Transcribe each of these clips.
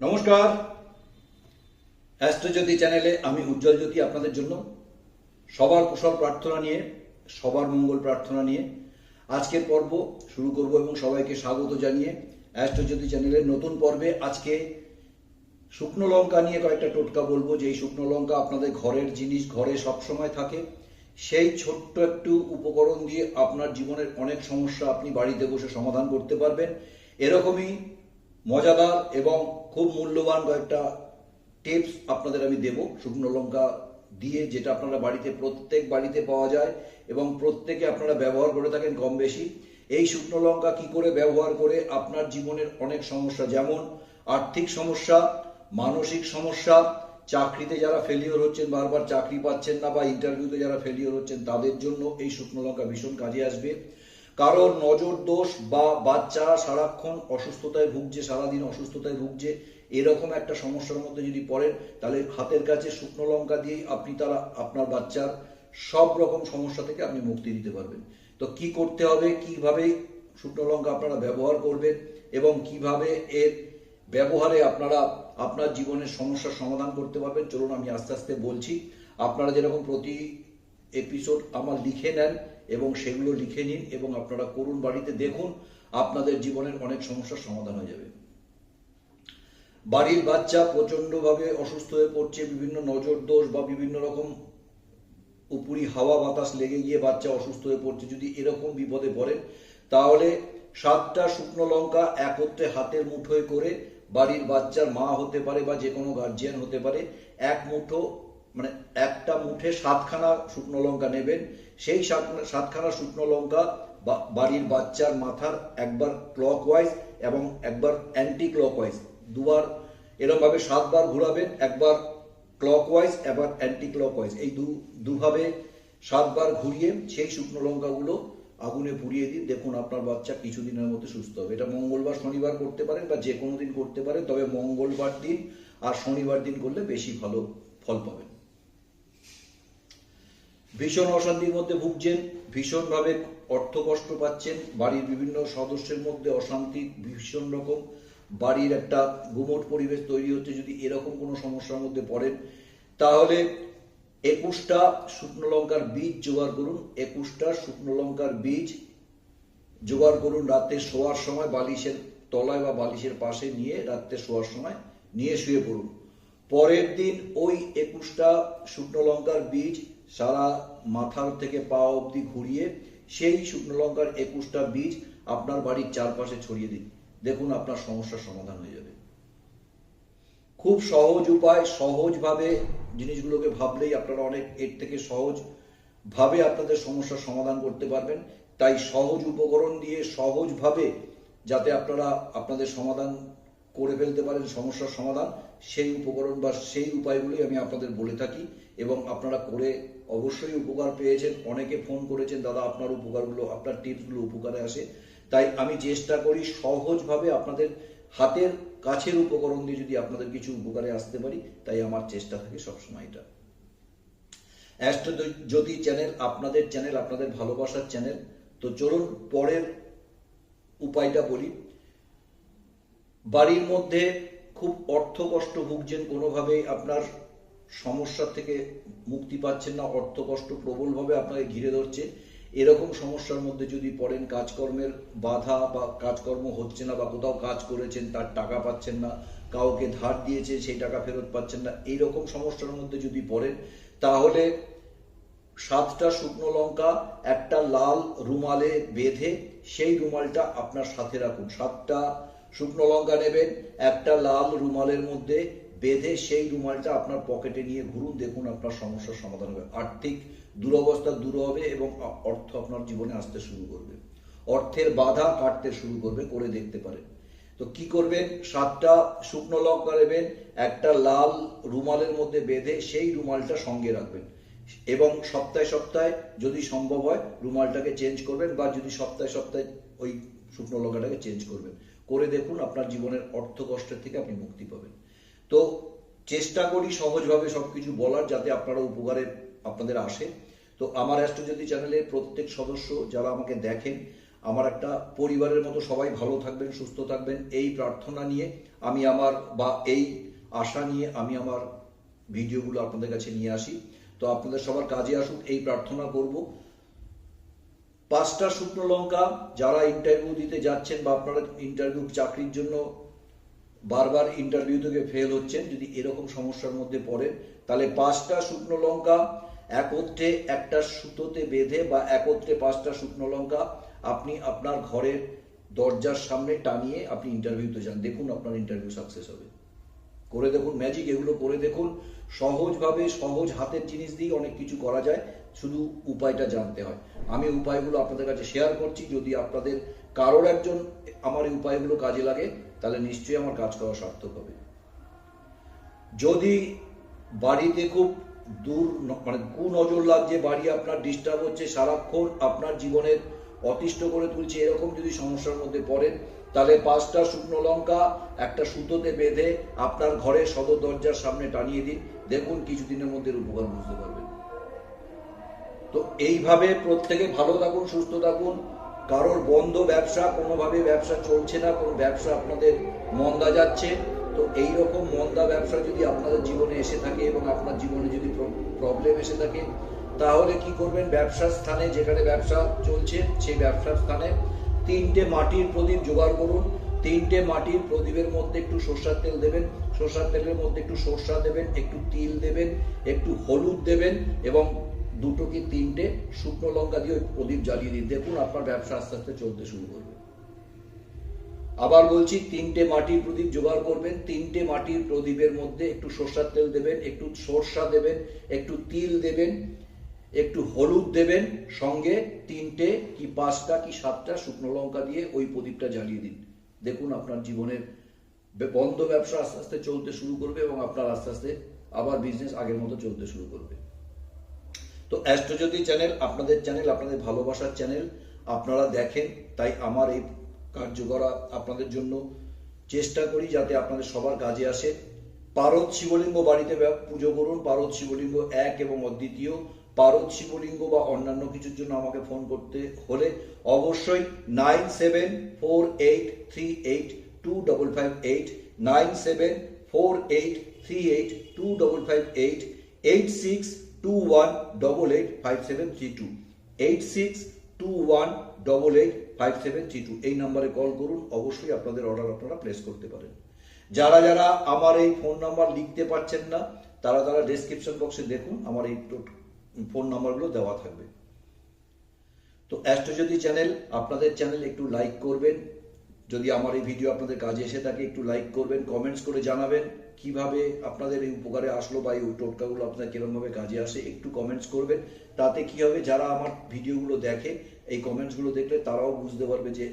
নমস্কার। অ্যাস্ট্রোজ্যোতি চ্যানেলে আমি উজ্জ্বল জ্যোতি আপনাদের জন্য। সবার কুশল প্রার্থনা নিয়ে, সবার মঙ্গল প্রার্থনা নিয়ে আজকের পর্ব শুরু করব এবং সবাইকে স্বাগত জানিয়ে অ্যাস্ট্রোজ্যোতি চ্যানেলের নতুন পর্বে আজকে শুকনো লঙ্কা নিয়ে কয়েকটা টোটকা বলব। যে এই শুকনো লঙ্কা আপনাদের ঘরের জিনিস ঘরে সবসময় থাকে, সেই ছোট্ট একটু উপকরণ দিয়ে আপনার জীবনের অনেক সমস্যা আপনি বাড়িতে বসে সমাধান করতে পারবেন। এরকমই মজাদার এবং খুব মূল্যবান কয়েকটা টিপস আপনাদের আমি দেব। শুকনো লঙ্কা দিয়ে যেটা আপনারা বাড়িতে, প্রত্যেক বাড়িতে পাওয়া যায় এবং প্রত্যেকে আপনারা ব্যবহার করে থাকেন কম বেশি। এই শুকনো লঙ্কা কি করে ব্যবহার করে আপনার জীবনের অনেক সমস্যা, যেমন আর্থিক সমস্যা, মানসিক সমস্যা, চাকরিতে যারা ফেলিওর হচ্ছেন, বারবার চাকরি পাচ্ছেন না বা ইন্টারভিউতে যারা ফেলিওর হচ্ছেন, তাদের জন্য এই শুকনো লঙ্কা ভীষণ কাজে আসবে। কারোর নজর দোষ বা বাচ্চা সারাক্ষণ অসুস্থতায় ভুগছে, সারাদিন অসুস্থতায় ভুগছে, এরকম একটা সমস্যার মধ্যে যদি পড়েন, তাহলে হাতের কাছে শুকনো লঙ্কা দিয়েই আপনি তারা, আপনার বাচ্চার সব রকম সমস্যা থেকে আপনি মুক্তি দিতে পারবেন। তো কি করতে হবে, কীভাবে শুকনো লঙ্কা আপনারা ব্যবহার করবেন এবং কীভাবে এর ব্যবহারে আপনারা আপনার জীবনের সমস্যার সমাধান করতে পারবেন, চলুন আমি আস্তে আস্তে বলছি। আপনারা যেরকম প্রতি এপিসোড আমার লিখে নেন এবং সেগুলো লিখে নিন এবং আপনারা করুন বাড়িতে দেখুন, আপনাদের জীবনের অনেক সমস্যার সমাধান হয়ে যাবে। বাড়ির বাচ্চা প্রচন্ডভাবে অসুস্থ হয়ে পড়ছে, বিভিন্ন নজর দোষ বা বিভিন্ন রকম উপরি হাওয়া বাতাস লেগে গিয়ে বাচ্চা অসুস্থ হয়ে পড়ছে, যদি এরকম বিপদে পড়েন, তাহলে সাতটা শুকনো লঙ্কা একত্রে হাতের মুঠোয় করে বাড়ির বাচ্চার মা হতে পারে বা যে কোনো গার্জিয়ান হতে পারে, এক মুঠো মানে একটা মুঠে সাতখানা শুকনো লঙ্কা নেবেন। সেই সাত- সাতখানা শুকনো লঙ্কা বাড়ির বাচ্চার মাথার একবার ক্লক ওয়াইজ এবং একবার অ্যান্টি ক্লক ওয়াইজ দুবার এরকম ভাবে সাতবার ঘোরাবেন, একবার ক্লক ওয়াইজ এবার অ্যান্টি ক্লক ওয়াইজ এই দু দুভাবে সাতবার ঘুরিয়ে সেই শুকনো লঙ্কাগুলো আগুনে পুড়িয়ে দিন। দেখুন আপনার বাচ্চা কিছুদিনের মধ্যে সুস্থ হবে। এটা মঙ্গলবার শনিবার করতে পারেন বা যে কোনো দিন করতে পারেন, তবে মঙ্গলবার দিন আর শনিবার দিন করলে বেশি ভালো ফল পাবেন। ভীষণ অশান্তির মধ্যে ভুগছেন, ভীষণভাবে অর্থ কষ্ট পাচ্ছেন, বাড়ির বিভিন্ন সদস্যের মধ্যে অশান্তি ভীষণ রকম, বাড়ির একটা গুমট পরিবেশ তৈরি হচ্ছে, যদি এরকম কোনো সমস্যার মধ্যে পড়েন, তাহলে একুশটা শুকনো লঙ্কার বীজ জোগাড় করুন, একুশটা শুকনো লঙ্কার বীজ জোগাড় করুন, রাতে শোয়ার সময় বালিশের তলায় বা বালিশের পাশে নিয়ে রাত্রে শোয়ার সময় নিয়ে শুয়ে পড়ুন। পরের দিন ওই একুশটা শুকনো লঙ্কার বীজ সারা মাথার থেকে পা অবধি ঘুরিয়ে সেই শুকনো লঙ্কার একুশটা বীজ আপনার বাড়ির চারপাশে ছড়িয়ে দিন। দেখুন আপনার সমস্যার সমাধান হয়ে যাবে। খুব সহজ উপায়, সহজভাবে জিনিসগুলোকে ভাবলেই আপনারা অনেক এর থেকে সহজ ভাবে আপনাদের সমস্যার সমাধান করতে পারবেন। তাই সহজ উপকরণ দিয়ে সহজভাবে যাতে আপনারা আপনাদের সমাধান করে ফেলতে পারেন, সমস্যার সমাধান। সেই উপকরণ বা সেই উপায়গুলোই আমি আপনাদের বলে থাকি এবং আপনারা করে অবশ্যই উপকার পেয়েছেন। অনেকে ফোন করেছেন, দাদা, আপনার উপকারগুলো, আপনার টিপসগুলো উপকারে আসে। তাই আমি চেষ্টা করি সহজভাবে আপনাদের হাতের কাছের উপকরণ দিয়ে যদি আপনাদের কিছু উপকারে আসতে পারি, তাই আমার চেষ্টা থাকে সবসময় এটা। অ্যাস্ট্রো জ্যোতি চ্যানেল, আপনাদের চ্যানেল, আপনাদের ভালোবাসার চ্যানেল, তো চলুন পরের উপায়টা বলি। বাড়ির মধ্যে খুব অর্থ কষ্ট ভুগছেন, কোনোভাবেই আপনার সমস্যা থেকে মুক্তি পাচ্ছেন না অর্থ কষ্ট প্রবলভাবে আপনাকে ঘিরে ধরছে। এরকম সমস্যার মধ্যে যদি পড়েন, কাজকর্মের বাধা বা কাজকর্ম হচ্ছে না বা কোথাও কাজ করেছেন, তার টাকা পাচ্ছেন না, কাউকে ধার দিয়েছে, সেই টাকা ফেরত পাচ্ছেন না, এইরকম সমস্যার মধ্যে যদি পড়েন, তাহলে সাতটা শুকনো লঙ্কা, একটা লাল রুমালে বেঁধে সেই রুমালটা আপনার সাথে রাখুন। সাতটা শুকনো লঙ্কা নেবেন, একটা লাল রুমালের মধ্যে বেঁধে সেই রুমালটা আপনার পকেটে নিয়ে ঘুরুন, দেখুন আপনার সমস্যার সমাধান হবে। আর্থিক দুরবস্থা দূর হবে এবং অর্থ আপনার জীবনে আসতে শুরু করবে। অর্থের বাধা কাটতে শুরু করবে, করে দেখতে পারেন। তো কি করবেন? সাতটা শুকনো লঙ্কা নেবেন, একটা লাল রুমালের মধ্যে বেঁধে সেই রুমালটা সঙ্গে রাখবেন। এবং সপ্তাহে সপ্তাহে যদি সম্ভব হয়, রুমালটাকে চেঞ্জ করবেন বা যদি সপ্তাহে সপ্তাহে ওই শুকনো লঙ্কাটাকে চেঞ্জ করবেন। করে দেখুন আপনার জীবনের অর্থ কষ্টের থেকে আপনি মুক্তি পাবেন। তো চেষ্টা করি সহজভাবে সবকিছু বলার যাতে আপনারা উপকারে আপনাদের আসে। তো আমার অ্যাস্ট্রোজ্যোতি চ্যানেলের প্রত্যেক সদস্য যারা আমাকে দেখেন, আমার একটা পরিবারের মতো সবাই ভালো থাকবেন, সুস্থ থাকবেন, এই প্রার্থনা নিয়ে আমি আমার বা এই আশা নিয়ে আমি আমার ভিডিওগুলো আপনাদের কাছে নিয়ে আসি। তো আপনাদের সবার কাজে আসুক, এই প্রার্থনা করব। পাঁচটা শুকনো লঙ্কা যারা ইন্টারভিউ দিতে যাচ্ছেন বা আপনারা ইন্টারভিউ চাকরির জন্য বারবার ইন্টারভিউ থেকে ফেল হচ্ছেন, যদি এরকম সমস্যার মধ্যে পড়েন, তাহলে পাঁচটা শুকনো লঙ্কা একত্রে একটা সুতোতে বেঁধে বা একত্রে পাঁচটা শুকনো লঙ্কা আপনি আপনার ঘরের দরজার সামনে টানিয়ে আপনি ইন্টারভিউতে যান। দেখুন আপনার ইন্টারভিউ সাকসেস হবে। করে দেখুন ম্যাজিক এগুলো করে দেখুন। সহজভাবে সহজ হাতের জিনিস দিয়ে অনেক কিছু করা যায়। শুধু উপায়টা জানতে হয়। আমি উপায়গুলো আপনাদের কাছে শেয়ার করছি। যদি আপনাদের কারোর একজন আমার এই উপায়গুলো কাজে লাগে, তাহলে নিশ্চয়ই আমার কাজ করা সার্থক হবে। যদি বাড়িতে খুব দূর মানে কুনজর লাগছে, বাড়ি আপনার ডিস্টার্ব হচ্ছে, সারাক্ষণ আপনার জীবনের অতিষ্ঠ করে তুলছে, এরকম যদি সমস্যার মধ্যে পড়েন, তাহলে পাঁচটা শুকনো লঙ্কা, একটা সুতোতে বেঁধে আপনার ঘরের সদর দরজার সামনে টানিয়ে দিন। দেখুন, কিছুদিনের মধ্যে উপকার বুঝতে পারবেন। তো এইভাবে প্রত্যেকে ভালো থাকুন, সুস্থ থাকুন। কারোর বন্ধ ব্যবসা, কোনোভাবে ব্যবসা চলছে না, কোনো ব্যবসা আপনাদের মন্দা যাচ্ছে, তো এই রকম মন্দা ব্যবসা যদি আপনাদের জীবনে এসে থাকে এবং আপনার জীবনে যদি প্রবলেম এসে থাকে, তাহলে কি করবেন? ব্যবসার স্থানে যেখানে ব্যবসা চলছে, সেই ব্যবসার স্থানে তিনটে মাটির প্রদীপ জোগাড় করুন। তিনটে মাটির প্রদীপের মধ্যে একটু সর্ষার তেল দেবেন, সর্ষার তেলের মধ্যে একটু সর্ষা দেবেন, একটু তিল দেবেন, একটু হলুদ দেবেন এবং দুটো কি তিনটে শুকনো লঙ্কা দিয়ে প্রদীপ জ্বালিয়ে দিন। দেখুন আপনার ব্যবসা আস্তে আস্তে চলতে শুরু করবে। আবার বলছি, তিনটে মাটির প্রদীপ জোগাড় করবেন, তিনটে মাটির প্রদীপের মধ্যে একটু সর্ষার তেল দেবেন, একটু সর্ষা দেবেন, একটু তিল দেবেন, একটু হলুদ দেবেন, সঙ্গে তিনটে কি পাঁচটা কি সাতটা শুকনো লঙ্কা দিয়ে ওই প্রদীপটা জ্বালিয়ে দিন। দেখুন আপনার জীবনের বন্ধ ব্যবসা আস্তে আস্তে চলতে শুরু করবে এবং আপনার আস্তে আস্তে আবার বিজনেস আগের মতো চলতে শুরু করবে। তো অ্যাস্ট্রোজ্যোতি চ্যানেল, আপনাদের চ্যানেল, আপনাদের ভালোবাসার চ্যানেল, আপনারা দেখেন, তাই আমার এই কার্য করা আপনাদের জন্য চেষ্টা করি যাতে আপনাদের সবার কাজে আসে। পারদ শিবলিঙ্গ বাড়িতে পুজো করুন। পারদ শিবলিঙ্গ এক এবং অদ্বিতীয়। পারদ শিবলিঙ্গ বা অন্যান্য কিছুর জন্য আমাকে ফোন করতে হলে অবশ্যই nine seven four eight three eight two double five eight, nine seven four eight three eight two double five eight eight six two one double eight five seven three two eight six two one double eight five seven three two এই নাম্বারে call করুন, অবশ্যই আপনাদের order আপনারা place করতে পারেন। যারা যারা আমার এই ফোন নাম্বার লিখতে পারছেন না, তারা তারা ডেসক্রিপশন বক্সে দেখুন, আমার এই ফোন নাম্বারগুলো দেওয়া থাকবে। তো অ্যাস্ট্রোজ্যোতি চ্যানেল আপনাদের চ্যানেল একটু লাইক করবেন। যদি আমার এই ভিডিও আপনাদের কাজে এসে থাকে, একটু লাইক করবেন কমেন্টস করে জানাবেন। কীভাবে আপনাদের এই উপকারে আসলো বা এই টোটকাগুলো আপনার কিরমভাবে কাজে আসে একটু কমেন্টস করবেন। তাতে কি হবে, যারা আমার ভিডিওগুলো দেখে, এই কমেন্টসগুলো দেখলে তারাও বুঝতে পারবে যে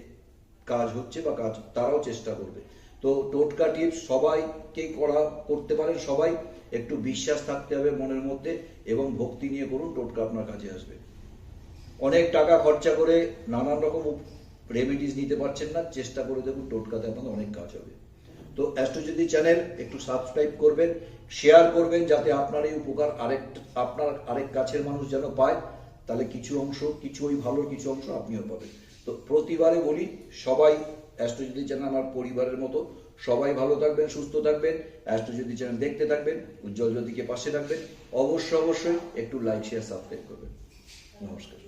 কাজ হচ্ছে বা কাজ, তারাও চেষ্টা করবে। তো টোটকা টিপস সবাইকে করা, করতে পারেন সবাই। একটু বিশ্বাস থাকতে হবে মনের মধ্যে এবং ভক্তি নিয়ে করুন, টোটকা আপনার কাজে আসবে। অনেক টাকা খরচা করে নানান রকম রেমেডিস নিতে পারছেন না, চেষ্টা করে দেখুন টোটকাতে আপনাদের অনেক কাজ হবে। তো অ্যাস্ট্রোজ্যোতি চ্যানেল একটু সাবস্ক্রাইব করবেন শেয়ার করবেন যাতে আপনার এই উপকার আরেক, আপনার আরেক কাছের মানুষ যেন পায়। তাহলে কিছু অংশ, কিছু ওই ভালো কিছু অংশ আপনিও পাবেন। তো প্রতিবারে বলি, সবাই অ্যাস্ট্রোজ্যোতি চ্যানেল আমার পরিবারের মতো। সবাই ভালো থাকবেন, সুস্থ থাকবেন। অ্যাস্ট্রোজ্যোতি চ্যানেল দেখতে থাকবেন, উজ্জ্বল জ্যোতিকে পাশে থাকবেন অবশ্যই অবশ্যই একটু লাইক শেয়ার সাবস্ক্রাইব করবেন। নমস্কার।